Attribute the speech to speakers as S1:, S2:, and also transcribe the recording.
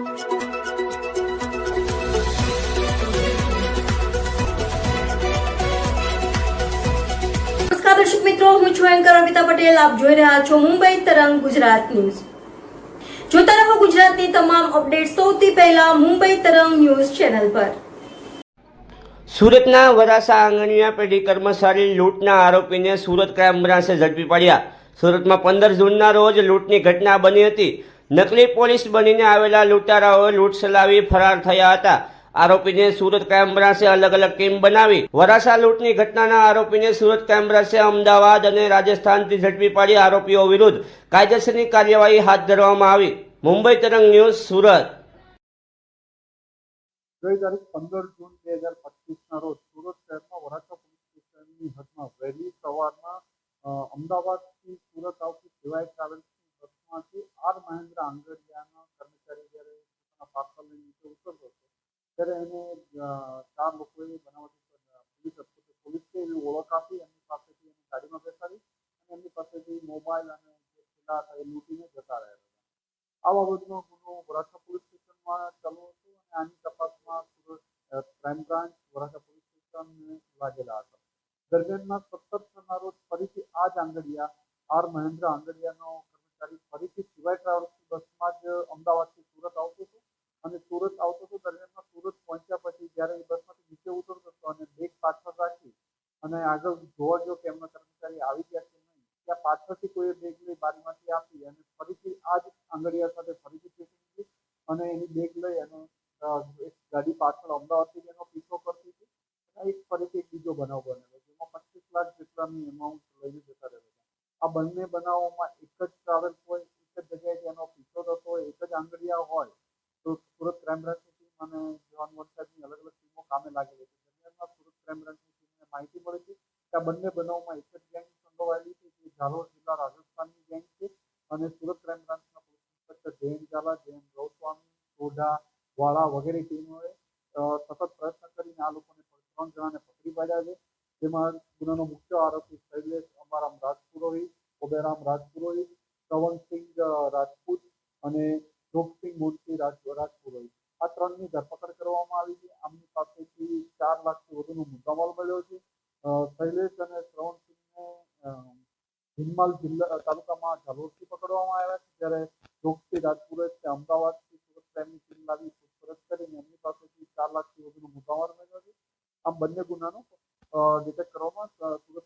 S1: દર્શક મિત્રો, હું છું એન્કર અમિતા પટેલ. આપ જોઈ રહ્યા છો મુંબઈ તરંગ ગુજરાત ન્યૂઝ. જોતા રહો ગુજરાતની તમામ અપડેટ સૌથી પહેલા મુંબઈ તરંગ ન્યૂઝ ચેનલ પર.
S2: સુરતના વરાસા આંગણીયા પેઢી કર્મચારી લૂંટના આરોપીને સુરત ક્રાઇમ બ્રાન્ચે ઝડપી પાડ્યા. સુરતમાં પંદર જૂનના રોજ લૂંટની ઘટના બની હતી. નકલી પોલીસ બનીને આવેલા લૂંટારાઓએ લૂંટ ચલાવી ફરાર થયા હતા. આરોપીને સુરત ક્રાઇમ બ્રાન્ચે અલગ અલગ ટીમ બનાવી. વરાસા લૂંટની ઘટનાના આરોપીને સુરત ક્રાઇમ બ્રાન્ચે અમદાવાદ અને રાજસ્થાનથી ઝડપી પાડી આરોપીઓ વિરુદ્ધ કાયદેસરની કાર્યવાહી હાથ ધરવામાં આવી. મુંબઈ તરંગ ન્યૂઝ, સુરત.
S3: ગઈ તારીખ પંદર જૂન બે હજાર પચીસના રોજ સુરત શહેરમાં વરાછા પોલીસ સ્ટેશનની હદમાં વહેલી સવારમાં અમદાવાદથી સુરત આવતી સિવાય ટ્રાવેલ્સની બસમાંથી આર મહેન્દ્ર આંગડિયાના કર્મચારી જ્યારે પોતાના પાર્સલ નીચે ઉતરતો હતો, ત્યારે એને ચાર લોકોએ બનાવટી પોલીસ પોલીસે એવી ઓળખ આપી, એમની પાસેથી એની ગાડીમાં બેસાડી અને એમની પાસેથી મોબાઈલ અને લૂંટીને જતા રહ્યા હતા. આ બાબતનો ગુનો વરાછા પોલીસ સ્ટેશનમાં ચાલુ હતો અને આની તપાસમાં crime branch, Varachha police station લાગેલા હતા. દરમિયાનમાં સત્તર થનારો ફરીથી આ જ આંગડિયા આર મહેન્દ્ર આંગડિયાનો કર્મચારી ફરીથી શિવાય ટ્રાવેલ્સની બસમાં જ અમદાવાદથી સુરત આવતો હતો. અને સુરત આવતો હતો દરમિયાનમાં સુરત પહોંચ્યા પછી જ્યારે એ બસમાંથી નીચે ઉતરતો હતો અને બેગ પાછળ રાખી અને આગળ જોવા જો કે એમના કર્મચારી આવી ગયા છે નહીં, ત્યાં પાછળથી કોઈએ બેગ લઈ બારીમાંથી આપી અને ફરીથી આ જ આંગળીયા સાથે ફરીથી ચેકિંગ અને એની બેગ લઈ અને એક ગાડી પાછળ અમદાવાદથી એનો પીછો કરતી હતી. અને એક ફરીથી એક બીજો બનાવ બનેલો જેમાં પચીસ લાખ જેટલાની એમાઉન્ટ લઈને જતા રહેલા આ બંને બનાવોમાં જ ટ્રાવેલ હોય એક જ જગ્યાએ એનો પીછો થતો હોય એક જ આંગળિયા હોય, તો સુરત ક્રાઇમ બ્રાન્ચની ટીમ અને જવાન વરસાદની અલગ અલગ ટીમો કામે લાગેલી છે. દરમિયાનમાં સુરત ક્રાઇમ ટીમને માહિતી મળી છે કે આ બંને બનાવોમાં એક જ ગેંગ સંડોવાયેલી છે, જે ઝાલોર જિલ્લા રાજસ્થાનની ગેંગ છે અને સુરત ક્રાઇમ બ્રાન્ચના પોલીસ ઇન્સ્પેક્ટર જયંત ઝાલા, જયંત ગૌસ્વામી, સોઢા, વાળા વગેરે ટીમોએ સતત પ્રયત્ન કરીને આ લોકોને ત્રણ જણાને પકડી પાડ્યા છે. જેમાં ગુનાનો મુખ્ય આરોપી શૈલેષ અમારામ રાજપુરોહિત ઓબેરામ રાજપુરોહિત શ્રવણસિંહ રાજપૂત અને જોગસિંહ મુનશી રાજપુરોહિત. આ ત્રણની ધરપકડ કરવામાં આવી છે. આમની પાસેથી ચાર લાખથી વધુનો મુદ્દામાલ મળ્યો છે. શૈલેષ અને શ્રવણસિંહને અ, જિલ્લા તાલુકામાં ઝાલોરથી પકડવામાં આવ્યા છે. જ્યારે જોગસિંહ રાજપુરોહિત અમદાવાદથી સુરત ક્રાઇમની ટીમ લાવી પૂછપરછ કરીને એમની પાસેથી ચાર લાખથી વધુનો મુદ્દામાલ મળ્યો છે. આમ બંને ગુનાનો ડિટેક્ટ કરવામાં સુરત